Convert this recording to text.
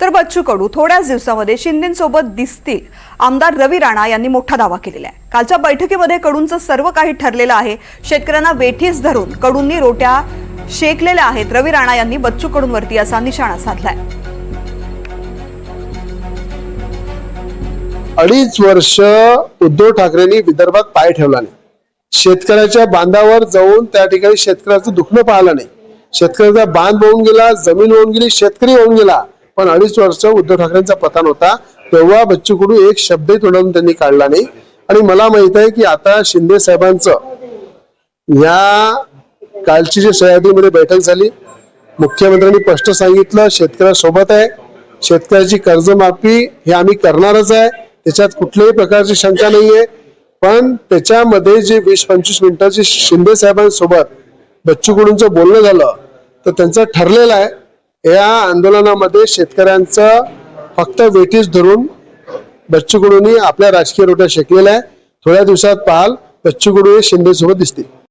तर बच्चू कडू थोड्याच दिवसामध्ये शिंदेसोबत दिसतील. आमदार रवी राणा यांनी मोठा दावा केलेला आहे. कालच्या बैठकीमध्ये कडूंचं सर्व काही ठरलेलं आहे. शेतकऱ्यांना वेठीस धरून कडूंनी रोट्या शेकलेल्या आहेत. रवी राणा यांनी बच्चू कडूंवरती असा निशाणा साधलाय. अडीच वर्ष उद्धव ठाकरेंनी विदर्भात पाय ठेवला नाही. शेतकऱ्याच्या बांधावर जाऊन त्या ठिकाणी शेतकऱ्याचं दुखणं पाहिलं नाही. शेतकऱ्याचा बांध होऊन गेला जमीन होऊन गेली शेतकरी होऊन गेला. पण अडीच वर्ष उद्धव ठाकरेंचा पतन होता तेव्हा बच्चू कडू एक शब्दही तोंडातून त्यांनी काढला नाही. आणि मला माहीत आहे की आता शिंदे साहेबांचं या कालची जी सह्याद्रीमध्ये बैठक झाली मुख्यमंत्र्यांनी स्पष्ट सांगितलं शेतकऱ्यासोबत आहे शेतकऱ्याची कर्जमाफी हे आम्ही करणारच आहे त्याच्यात कुठल्याही प्रकारची शंका नाहीये. पण त्याच्यामध्ये जे वीस पंचवीस मिनिटाची शिंदे साहेबांसोबत बच्चू कडूंचं बोलणं झालं तर त्यांचं ठरलेलं आहे या आंदोलनामध्ये शेतकऱ्यांचं फक्त वेटीस धरून बच्चू कडूंनी आपल्या राजकीय रोट्या शेकलेल्या आहे थोड्या दिवसात पाहाल बच्चू कडू हे शिंदे सोबत दिसतील.